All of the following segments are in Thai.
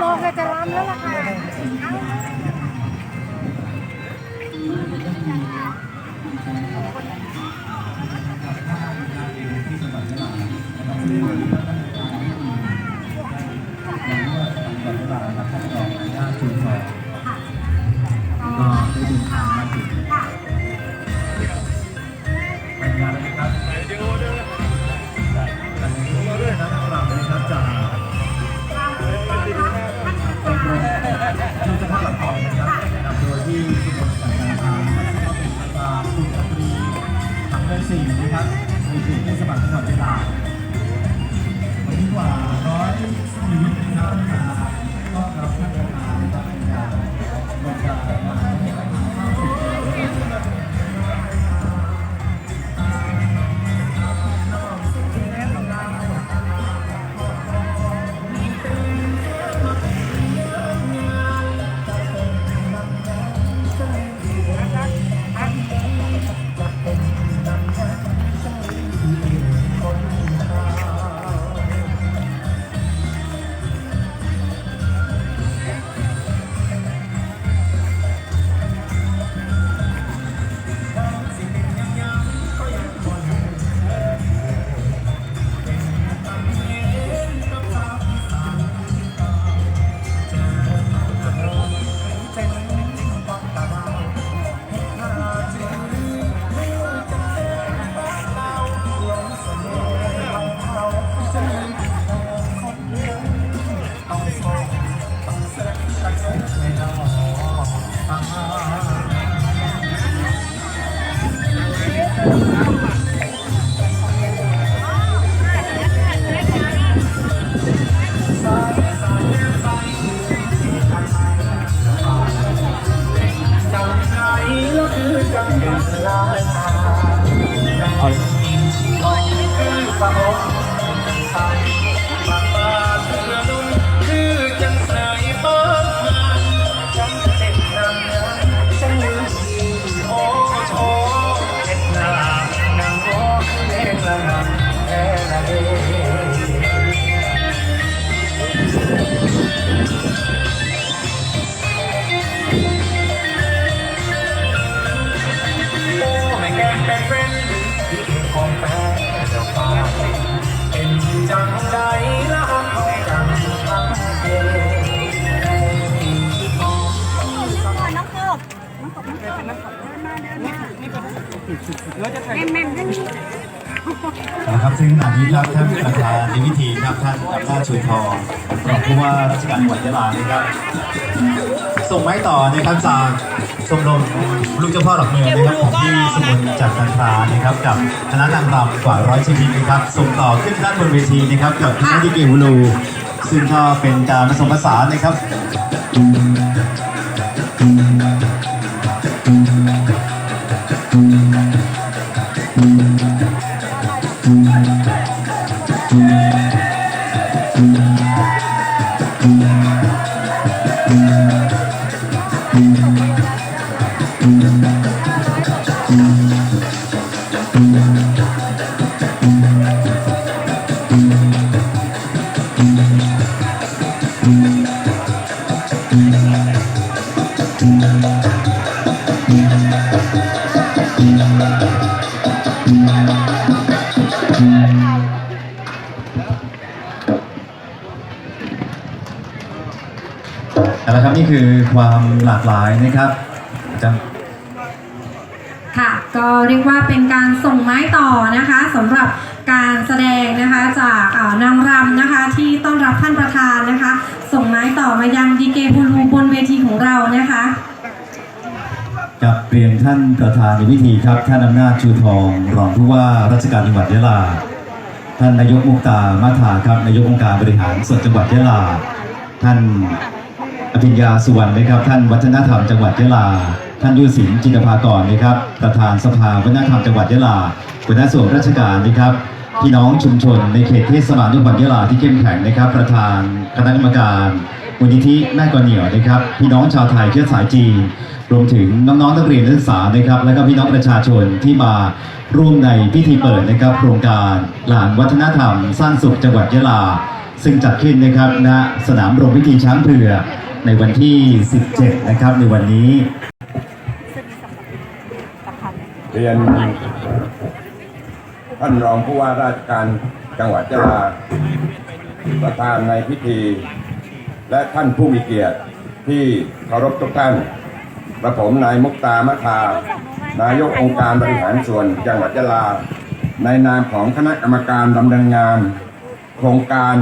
โลกจะล้ำแล้วล่ะค่ะก็ ซึ่งขณะนี้ครับท่านประธานในพิธีครับท่านอำนาจชูทองรองผู้ว่าราชการจังหวัดยะลานะครับ ส่งไม้ต่อนะครับจากชมรมลูกเจ้าพ่อหลักเมืองนะครับของที่สมุนจัดการทานะครับ กับคณะนางรำกว่าร้อยชีวิตนะครับ ส่งต่อขึ้นด้านบนเวทีนะครับกับคณะดิเกฮูลูซึ่งก็เป็นการผสมผสานนะครับ เอาละครับนี่คือความหลากหลายนะครับจังค่ะ ก็เรียกว่าเป็นการส่งไม้ต่อนะคะสำหรับการแสดงนะคะจากอ่านางรำนะคะที่ต้อนรับท่านประธานนะคะ ส่งไม้ต่อมายังดีเกพูลูบนเวทีของเรานะคะ กับเรียนท่านประธานในพิธีครับ ท่านอำนาจชูทองรองผู้ว่าราชการจังหวัดยะลา ท่านนายกมุกตามาถาครับนายกองค์การบริหารส่วนจังหวัดยะลา ท่าน อภิญญาสุวรรณนะครับ ท่านวัฒนธรรมจังหวัดยะลา ท่านยุสินจินภากรนะครับ ประธานสภาวัฒนธรรมจังหวัดยะลาหัวหน้าส่วนราชการนะครับพี่น้องชุมชนในเขตเทศบาลจังหวัดยะลาที่เข้มแข็งนะครับ ประธานคณะกรรมการมูลนิธิแม่กอเหนียวนะครับ พี่น้องชาวไทยเชื้อสายจีน รวมถึงน้องๆนักเรียนนักศึกษานะครับ และก็พี่น้องประชาชนที่มาร่วมในพิธีเปิดนะครับ โครงการหลานวัฒนธรรม สร้างสุขจังหวัดยะลา ซึ่งจัดขึ้นนะครับณสนามโรงพิธีช้างเผือก ในวันที่ 17 นะครับในวันนี้ เรียนท่านรองผู้ว่าราชการจังหวัดยะลาประธานในพิธี และท่านผู้มีเกียรติที่เคารพทุกท่านกระผมนายมุกตามะทานายกองค์การบริหารส่วนจังหวัดยะลา ในนามของคณะกรรมการดำเนินงาน โครงการ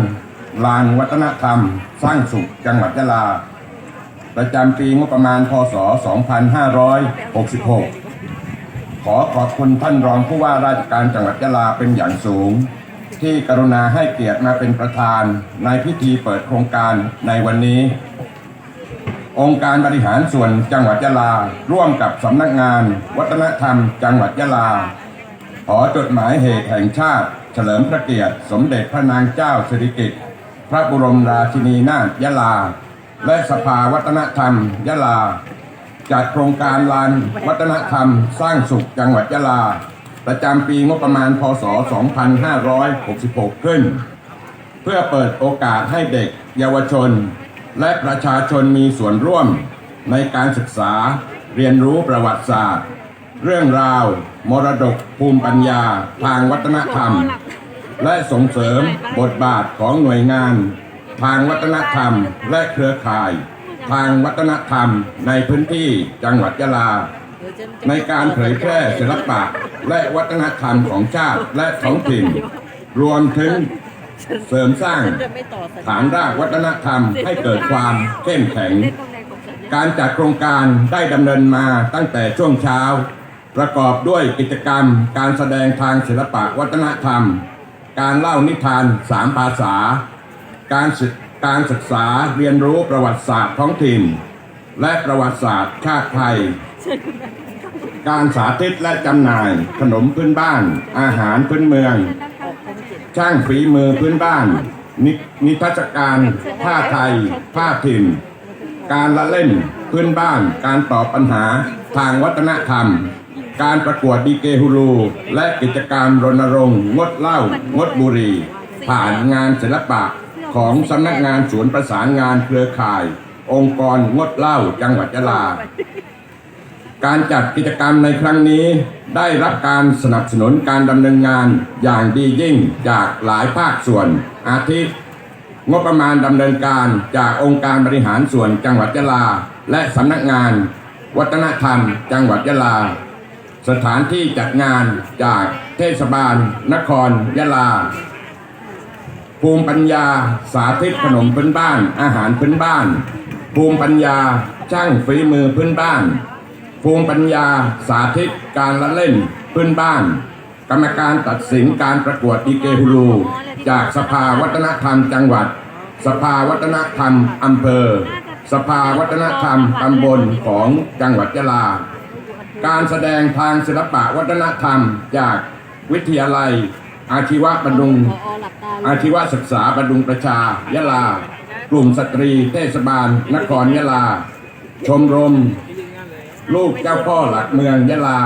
ลานวัฒนธรรม สร้างสุขจังหวัดยะลา ประจำปีงบประมาณ พศ 2566 ขอขอบคุณท่านรองผู้ว่าราชการจังหวัดยะลาเป็นอย่างสูง ที่กรุณาให้เกียรติมาเป็นประธาน ในพิธีเปิดโครงการในวันนี้ องค์การบริหารส่วนจังหวัดยะลา ร่วมกับสำนักงาน วัฒนธรรม จังหวัดยะลา ขอจดหมายเหตุแห่งชาติ เฉลิมพระเกียรติ สมเด็จพระนางเจ้าสิริกิติ์พระบรมราชินีนาถยะลา และสภาวัฒนธรรม ยะลา จัดโครงการลานวัฒนธรรม สร้างสุขจังหวัดยะลา ประจำปีงบประมาณพศ 2566 ขึ้น เพื่อเปิดโอกาสให้เด็กเยาวชน และประชาชนมีส่วนร่วมในการศึกษาเรียนรู้ประวัติศาสตร์ เรื่องราว มรดกภูมิปัญญา ทางวัฒนธรรม และส่งเสริมบทบาทของหน่วยงาน ทางวัฒนธรรม และเครือข่าย ทางวัฒนธรรมในพื้นที่จังหวัดยะลา ในการเผยแพร่ศิลปะและวัฒนธรรมของชาติและท้องถิ่น รวมถึงเสริมสร้างฐานรากวัฒนธรรมให้เกิดความเข้มแข็ง การจัดโครงการได้ดำเนินมาตั้งแต่ช่วงเช้า ประกอบด้วยกิจกรรม การแสดงทางศิลปะวัฒนธรรม การเล่านิทานสามภาษา การศึกการศึกษาเรียนรู้ประวัติศาสตร์ท้องถิ่น และประวัติศาสตร์ชาติไทย การสาธิตและจำหน่าย ขนมพื้นบ้าน อาหารพื้นเมือง ช่างฝีมือพื้นบ้านนินิทรรศการผ้าไทย ผ้าถิ่น การละเล่นพื้นบ้าน การตอบปัญหาทางวัฒนธรรม การประกวดดีเกฮูลูและกิจกรรมรณรงค์งดเหล้างดบุหรี่ผ่านงานศิลปะ ของสำนักงานศูนย์ประสานงานเครือข่าย องค์กรงดเหล้าจังหวัดยะลา การจัดกิจกรรมในครั้งนี้ได้รับการสนับสนุนการดำเนินงานอย่างดียิ่งจากหลายภาคส่วน อาทิงบประมาณดำเนินการจากองค์การบริหารส่วนจังหวัดยะลา และสำนักงาน วัฒนธรรม จังหวัดยะลา สถานที่จัดงานจากเทศบาล นครยะลา ภูมิปัญญา สาธิตขนมพื้นบ้าน อาหารพื้นบ้าน ภูมิปัญญาช่างฝีมือพื้นบ้าน ภูมิปัญญาสาธิตการละเล่นพื้นบ้าน กรรมการตัดสินการประกวดดีเกฮูลูจากสภาวัฒนธรรมจังหวัด สภาวัฒนธรรมอำเภอ สภาวัฒนธรรมตำบลของจังหวัดยะลา การแสดงทางศิลปะวัฒนธรรมจากวิทยาลัย อาชีวะบรรดุง อาชีวศึกษาบรรดุงประชายะลา กลุ่มสตรีเทศบาล นครยะลา ชมรม ลูกเจ้าพ่อหลักเมืองยะลา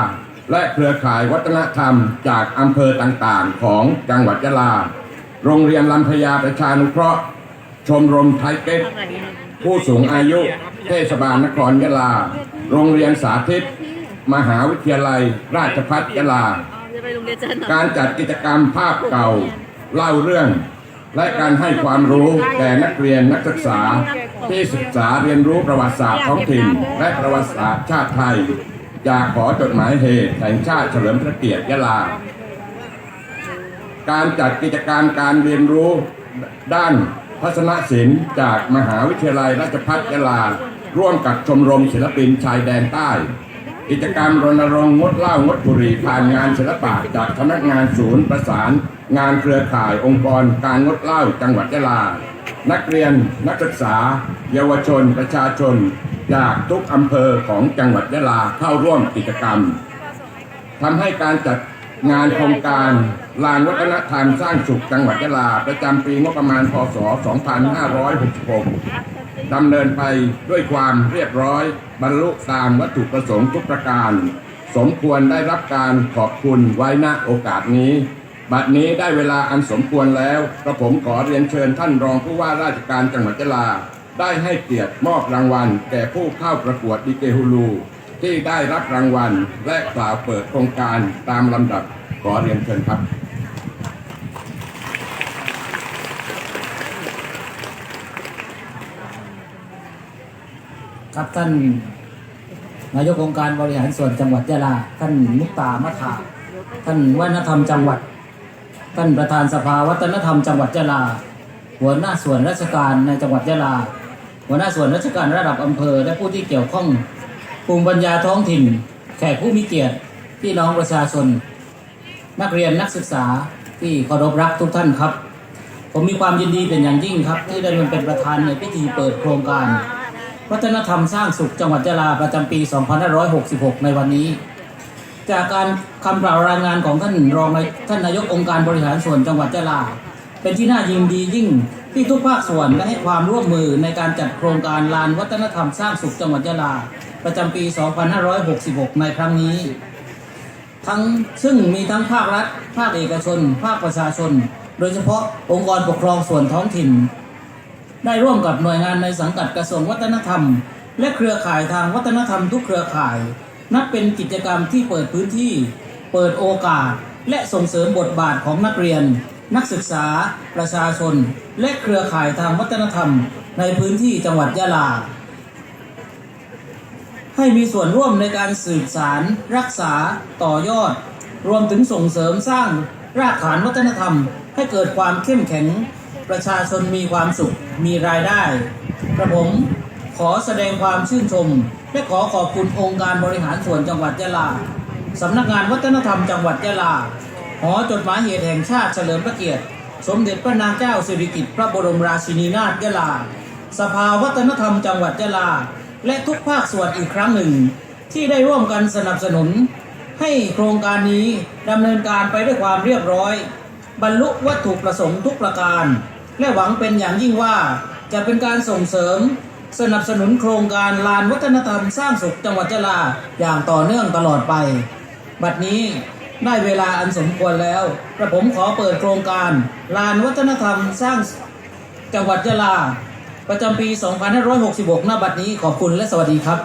และเครือข่ายวัฒนธรรมจากอำเภอต่างๆ ของจังหวัดยะลา โรงเรียนลำพญาประชานุเคราะห์ ชมรมไทยเก็ตผู้สูงอายุ เทศบาลนครยะลา โรงเรียนสาธิต มหาวิทยาลัย ราชภัฏยะลา ไปโรงเรียนจันทร์การจัดกิจกรรมภาพเก่าเล่าเรื่อง และการให้ความรู้แก่นักเรียนนักศึกษา ที่ศึกษาเรียนรู้ประวัติศาสตร์ท้องถิ่น และประวัติศาสตร์ชาติไทยจากขอจดหมายเหตุแห่งชาติเฉลิมพระเกียรติยะลา การจัดกิจกรรมการเรียนรู้ด้านทัศนศิลป์จากมหาวิทยาลัยราชภัฏยะลา ร่วมกับชมรมศิลปินชายแดนใต้ กิจกรรมรณรงค์งดเหล้างดบุหรี่ผ่านงานศิลปะจากสำนักงานศูนย์ประสาน งานเครือข่ายองค์กรการงดเหล้าจังหวัดยะลา นักเรียนนักศึกษา เยาวชน ประชาชน จากทุกอำเภอของจังหวัดยะลาเข้าร่วมกิจกรรมทำให้การจัดงานโครงการลานวัฒนธรรมสร้างสุขจังหวัดยะลา ประจำปีงบประมาณพศ 2566 ดำเนินไปด้วยความเรียบร้อย บรรลุตามวัตถุประสงค์ทุกประการ สมควรได้รับการขอบคุณไว้ณโอกาสนี้ บัดนี้ได้เวลาอันสมควรแล้วกระผมขอเรียนเชิญท่านรองผู้ว่าราชการจังหวัดยะลา ได้ให้เกียรติมอบรางวัล แก่ผู้เข้าประกวดดิเกฮูลูที่ได้รับรางวัลและกล่าวเปิดโครงการตามลำดับขอเรียนเชิญครับ ครับท่านนายกองค์การบริหารส่วนจังหวัดยะลา ท่านมุกตามะถาท่านวัฒนธรรมจังหวัด ท่านประธานสภาวัฒนธรรมจังหวัดยะลา หัวหน้าส่วนราชการในจังหวัดยะลา หัวหน้าส่วนราชการระดับอำเภอ และผู้ที่เกี่ยวข้องภูมิปัญญาท้องถิ่น แขกผู้มีเกียรติพี่น้องประชาชน นักเรียนนักศึกษาที่เคารพรักทุกท่านครับ ผมมีความยินดีเป็นอย่างยิ่งครับ ที่ได้มาเป็นประธานในพิธีเปิดโครงการ วัฒนธรรมสร้างสุขจังหวัดยะลาประจำปี 2566 ในวันนี้ จากการคำกล่าวรายงานของท่านรองนท่านนายกองค์การบริหารส่วนจังหวัดยะลา เป็นที่น่ายินดียิ่งที่ทุกภาคส่วนได้ให้ความร่วมมือในการจัดโครงการลานวัฒนธรรมสร้างสุขจังหวัดยะลา ประจำปี 2566 ในครั้งนี้ ทั้งซึ่งมีทั้งภาครัฐ ภาคเอกชน ภาคประชาชน โดยเฉพาะองค์กรปกครองส่วนท้องถิ่น ได้ร่วมกับหน่วยงานในสังกัดกระทรวงวัฒนธรรม และเครือข่ายทางวัฒนธรรมทุกเครือข่าย นับเป็นกิจกรรมที่เปิดพื้นที่ เปิดโอกาส และส่งเสริมบทบาทของนักเรียน นักศึกษา ประชาชน และเครือข่ายทางวัฒนธรรม ในพื้นที่จังหวัดยะลา ให้มีส่วนร่วมในการสืบสาร รักษา ต่อยอด รวมถึงส่งเสริมสร้างรากฐานวัฒนธรรม ให้เกิดความเข้มแข็ง ประชาชนมีความสุขมีรายได้กระผมขอแสดงความชื่นชม และขอขอบคุณองค์การบริหารส่วนจังหวัดยะลาสำนักงานวัฒนธรรมจังหวัดยะลาหอจดหมายเหตุแห่งชาติเฉลิมพระเกียรติ สมเด็จพระนางเจ้าสิริกิติ์พระบรมราชินีนาถยะลา สภาวัฒนธรรมจังหวัดยะลา และทุกภาคส่วนอีกครั้งหนึ่ง ที่ได้ร่วมกันสนับสนุน ให้โครงการนี้ดำเนินการไปด้วยความเรียบร้อย บรรลุวัตถุประสงค์ทุกประการ และหวังเป็นอย่างยิ่งว่าจะเป็นการส่งเสริม สนับสนุนโครงการลานวัฒนธรรมสร้างสุขจังหวัดยะลาอย่างต่อเนื่องตลอดไป บัดนี้ได้เวลาอันสมควรแล้วกระผมขอเปิดโครงการลานวัฒนธรรมสร้างจังหวัดยะลา ประจำปี 2566หน้าบัดนี้ขอบคุณและสวัสดีครับ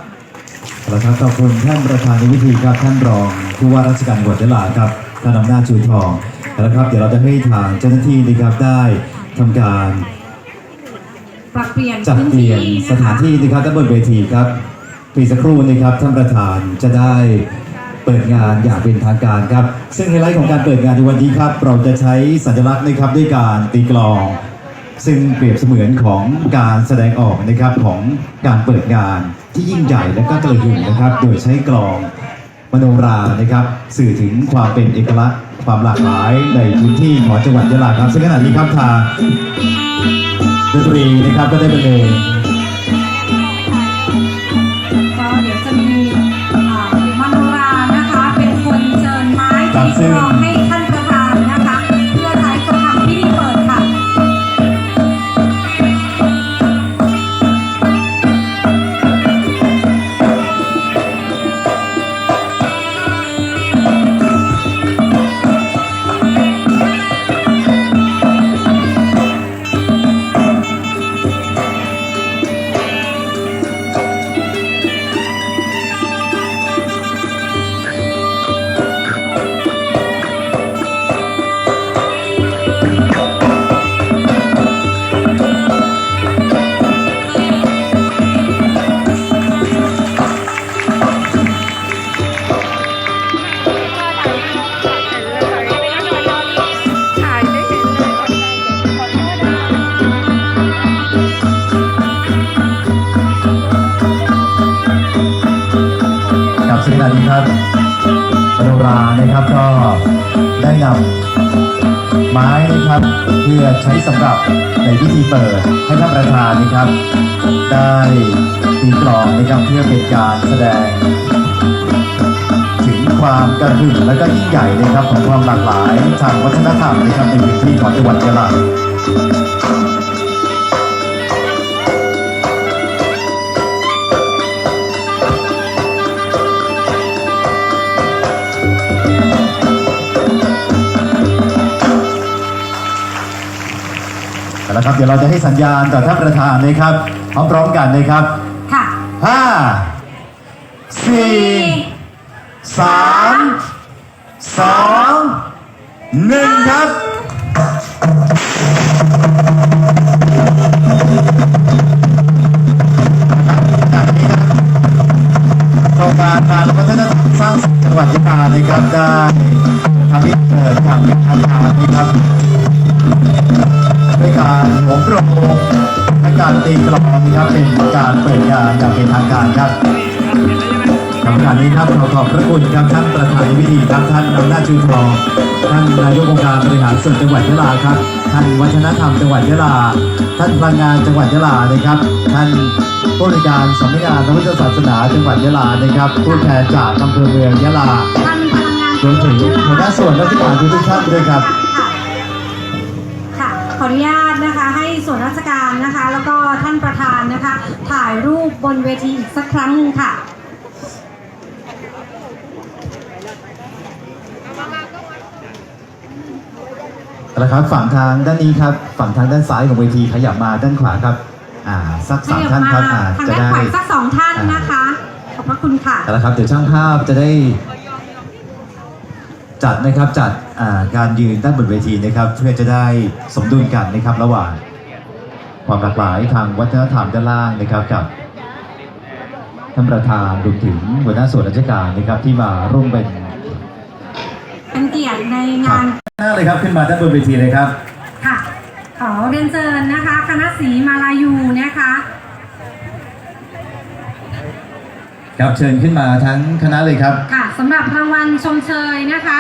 แล้วครับขอบคุณท่านประธานในพิธีครับท่านรองผู้ว่าราชการจังหวัดยะลาครับท่านอำนาจชูทองแล้วครับเดี๋ยวเราจะให้ทางเจ้าหน้าที่นะครับได้ ทำการปรับเปลี่ยนจัดพื้นเปลี่ที่ยนนะคะสถานที่นะครับด้านบนเวทีครับปีสักครู่นะครับท่านประธานจะได้เปิดงานอย่างเป็นทางการครับ ซึ่งไฮไลท์ของการเปิดงานในวันนี้ครับ เราจะใช้สัญลักษณ์นะครับด้วยการตีกลอง ซึ่งเปรียบเสมือนของการแสดงออกนะครับของการเปิดงานที่ยิ่งใหญ่และก็กระหึ่มนะครับ โดยใช้กลอง มโนรานะครับ สื่อถึงความเป็นเอกลักษณ์ความหลากหลายในพื้นที่ของจังหวัดยะลาครับซึ่งขณะนี้ครับทางดนตรีนะครับก็ได้บรรเลงก็เดี๋ยวจะมีอ่ามโนรานะคะ เป็นคนเชิญไม้ครับที่ซึ่งกรองให้ ใช้สำหรับในพิธีเปิดให้ท่านประธานนะครับ ได้ตีกลองนะครับเพื่อเป็นการแสดง ถึงความกระหึ่มและก็ยิ่งใหญ่นะครับของความหลากหลายทางวัฒนธรรมนะครับในพื้นที่ของจังหวัดยะลา แล้วครับเดี๋ยวเราจะให้สัญญาณต่อท่านประธานนะครับพร้อมๆกันนะครับค่ะห้าสี่สามสองหนึ่งครับโค และกรตีกลองนะครับเป็นการเปิดงานอย่างเป็นทางการครับสำหรับนี้ครับขอขอบพระคุณครับท่านประธานในพิธีครับท่านอำนาจชูทองท่านนายกองค์การบริหารส่วนจังหวัดยะลาครับ ท่านวัฒนธรรมจังหวัดยะลา ท่านพลังงานจังหวัดยะลานะครับ ท่านผู้บริการสำนักงานพระพุทธศาสนาจังหวัดยะลานะครับผู้แทนจากอำเภอเมืองยะลาท่านพลังงานรวมถึงหัวหน้าส่วนราชการทุกท่านด้วยครับค่ะค่ะขออนุญาตนะคะให้ส่วนราช นะคะ แล้วก็ท่านประธานนะคะ ถ่ายรูปบนเวทีอีกสักครั้งหนึ่งค่ะแล้วครับฝั่งทางด้านนี้ครับฝั่งทางด้านซ้ายของเวทีขยับมาด้านขวาครับอ่าสักสามท่านครับอ่าทางจะด้านได้ขวาสักสองท่านนะคะ ขอบพระคุณค่ะแล้วครับเดี๋ยวช่างภาพจะได้ จัดนะครับจัดอ่าการยืนด้านบนเวทีนะครับ เพื่อจะได้สมดุลกันนะครับระหว่าง ความหลากหลายทางวัฒนธรรมด้านล่างนะครับกับท่านประธานรวมถึงหัวหน้าส่วนราชการนะครับที่มาร่วมเป็นเป็นเกียรติในครังาบนหน้าเลยครับขึ้นมาด้านบนเวทีเลยครับค่ะขอเรียนเชิญนะคะ คณะสีมาลายูนะคะครับเชิญขึ้นมาทั้งคณะเลยครับค่ะสำหรับรางวัลชมเชยนะคะ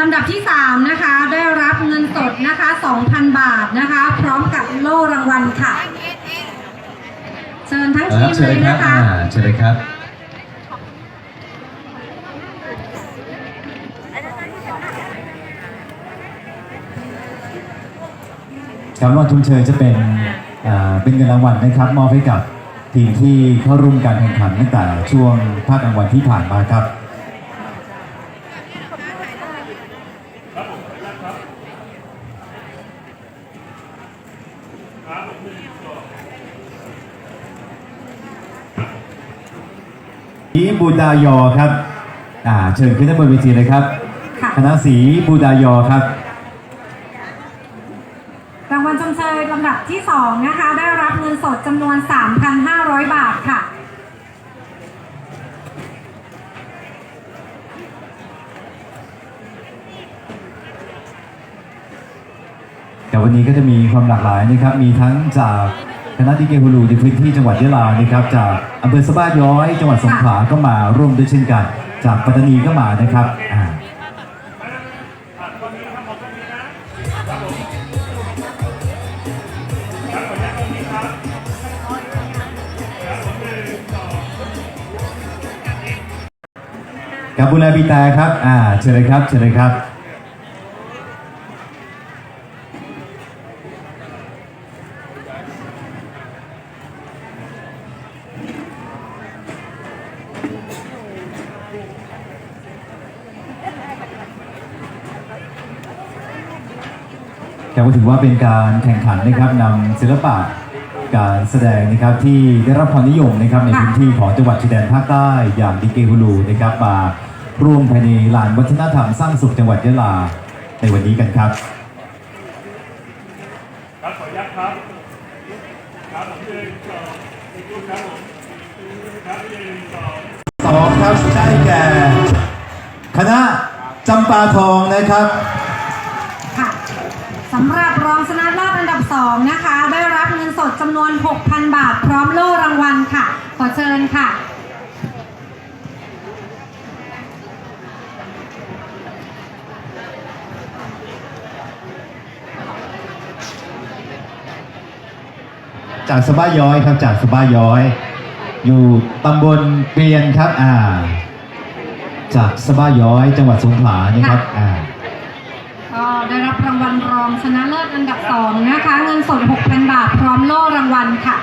ลำดับที่ 3 นะคะ ได้รับเงินสดนะคะ 2,000 บาทนะคะ พร้อมกับโล่รางวัลค่ะ เชิญทั้งคทีรับมเชิญเลเลยยครับนะคะอ่าเชิญเลยครับครับรางวัลทุนเชิญจะเป็นอ่าเป็นเงินรางวัลนะครับ มอบให้กับทีมที่เข้าร่วมการแข่งขันตั้งแต่ช่วงภาคกลางวันที่ผ่านมาครับ สีบู ดายอครับอ่าเชิญขึ้นด้านบนเวทีเลยครับค่ะ คณะสีบูดายอครับ รางวัลชมเชยลำดับที่ 2 นะคะ ได้รับเงินสดจำนวน 3,500 บาทค่ะ แต่วันนี้ก็จะมีความหลากหลายนะครับ มีทั้งจาก คณะดิเกฮูลูในพื้นที่จังหวัดยะลานะครับจากอำเภอสะบ้าย้อย จังหวัดสงขลาก็มาร่วมด้วยเช่นกัน จากปัตตานีก็มานะครับอ่ากับบุญนาบีตาครับอ่าเชิญเลยครับเชิญเลยครับ ครับก็ถือว่าเป็นการแข่งขันนะครับนำศิลปะการแสดงนะครับที่ได้รับความนิยมนะครับในพื้นที่ของจังหวัดชายแดนภาคใต้อย่างดิเกฮูลูนะครับมาร่วมภายในลานวัฒนธรรมสร้างสุขจังหวัดยะลาในวันนี้กันครับครับขออนุญาตครับครับผมยืนสองรูปครับผมครับยืนสอสองครับได้แก่ คณะจำปาทองนะครับ สำหรับรองชนะเลิศอันดับ 2 นะคะ ได้รับเงินสดจำนวน 6,000 บาท พร้อมโล่รางวัลค่ะ ขอเชิญค่ะจากสะบ้าย้อยครับจากสะบ้าย้อย อยู่ตำบลเกรียนครับอ่า จากสะบ้าย้อยจังหวัดสงขลานะครับอ่า ชนะเลิศอันดับ 2 นะคะ เงินสด 6,000 บาท พร้อมโล่รางวัลค่ะ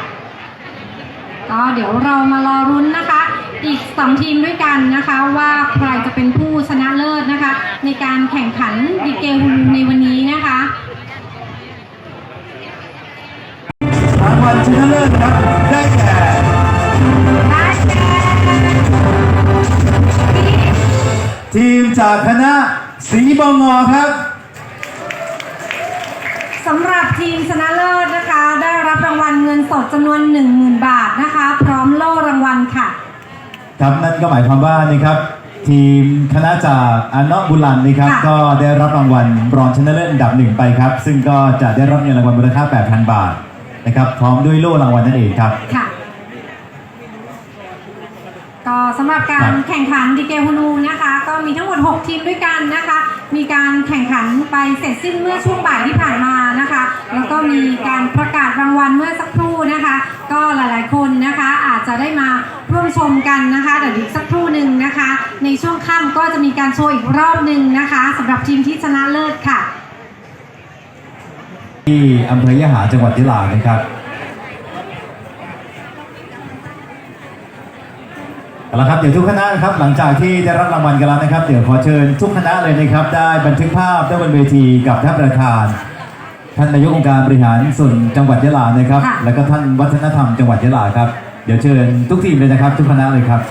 ก็เดี๋ยวเรามารอรุ้นนะคะ อีก 2 ทีมด้วยกันนะคะ ว่าใครจะเป็นผู้ชนะเลิศนะคะ ในการแข่งขันดิเกฮูนในวันนี้นะคะรางวัลชนะเลิศครับได้แก่ทีมจากคณะสีบองอครับ สำหรับทีมชนะเลิศนะคะ ได้รับรางวัลเงินสดจำนวน 10,000 บาทนะคะ พร้อมโล่รางวัลค่ะ ครับนั่นก็หมายความว่านะครับ ทีมคณะจากอันเนาะบุลันนะครับ ค่ะ ก็ได้รับรางวัลรองชนะเลิศอันดับหนึ่งไปครับ ซึ่งก็จะได้รับเงินรางวัลมูลค่า 8,000 บาทนะครับ พร้อมด้วยโล่รางวัลนั่นเองครับ ค่ะ ก็สำหรับการครับแข่งขันดีเกฮูนูนะคะ ก็มีทั้งหมด 6 ทีมด้วยกันนะคะ มีการแข่งขันไปเสร็จสิ้นเมื่อช่วงบ่ายที่ผ่านมานะคะ แล้วก็มีการประกาศรางวัลเมื่อสักครู่นะคะ ก็หลายๆคนนะคะอาจจะได้มาร่วมชมกันนะคะเดี๋ยวอีกสักครู่หนึ่งนะคะ ในช่วงค่ำก็จะมีการโชว์อีกรอบหนึ่งนะคะสำหรับทีมที่ชนะเลิศค่ะ ที่อำเภอยะหาจังหวัดยะลานะครับ เอาละครับเดี๋ยวทุกคณะนะครับหลังจากที่ได้รับรางวัลกันแล้วนะครับ เดี๋ยวขอเชิญทุกคณะเลยนะครับ ได้บันทึกภาพได้บนเวทีกับท่านประธาน ท่านนายกองค์การบริหารส่วนจังหวัดยะลานะครับ ค่ะ แล้วก็ท่านวัฒนธรรมจังหวัดยะลาครับเดี๋ยวเชิญทุกทีมเลยนะครับ ทุกคณะเลยครับ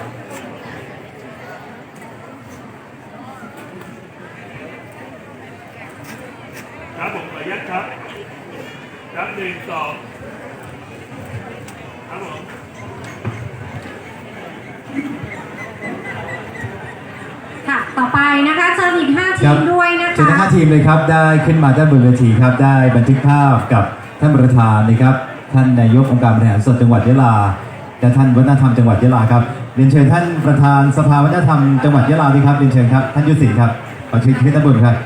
ครับผมขออนุญาตครับ ครับหนึ่งสองครับผม ค่ะ ต่อไปนะคะเชิญอีก 5 ที ครั ม บ ด้วยนะ เชิญ คะ ทั้งห้าทีมเลยครับ ได้ขึ้นมาด้านบนเวทีครับได้บันทึกภาพกับท่านประธานนะครับ ท่านนายกองค์การบริหารส่วนจังหวัดยะลาและท่านวัฒนธรรมจังหวัดยะลาครับเรียนเชิญท่านประธานสภาวัฒนธรรมจังหวัดยะลาดีครับเรียนเชิญครับท่านยุทธศิลป์ครับขอเชิญขึ้นด้านบนครับ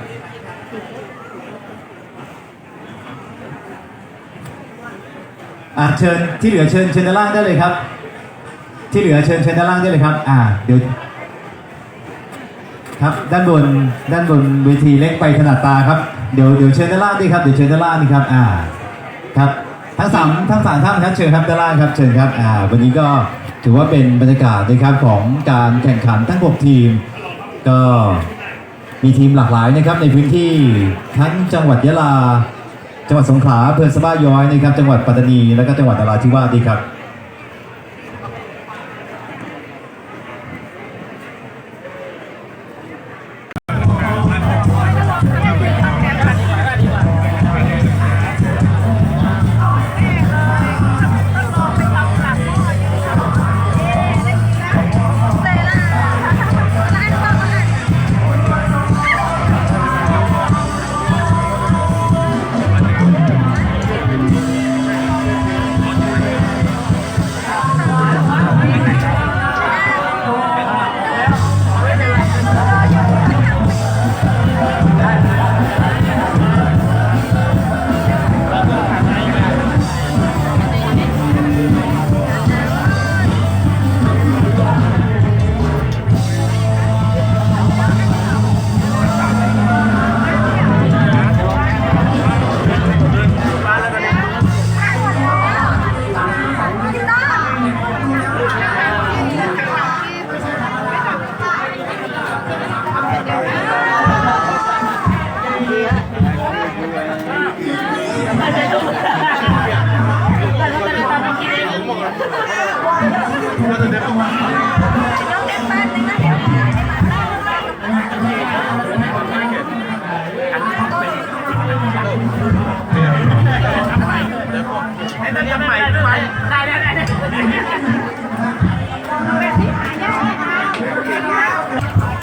อ่าเชิญที่เหลือเชิญเชิญด้านล่างได้เลยครับ ที่เหลือเชิญเชิญด้านล่างได้เลยครับ อ่าเดี๋ยว ครับ ด้านบนด้านบนเวทีเล็กไปถนัดตาครับเดี๋ยวเดี๋ยวเชิญด้านล่างดีครับเดี๋ยวเชิญด้านล่างนี่ครับอ่าครับทั้งสามทั้งสามท่านครับเชิญครับด้านล่างครับเชิญครับอ่าวันนี้ก็ถือว่าเป็นบรรยากาศนะครับของการแข่งขันทั้ง 6 ทีม ก็มีทีมหลากหลายนะครับในพื้นที่ทั้งจังหวัดยะลา จังหวัดสงขลาอำเภอสะบ้าย้อยนะครับจังหวัดปัตตานี แล้วก็จังหวัดนราธิวาสดีครับ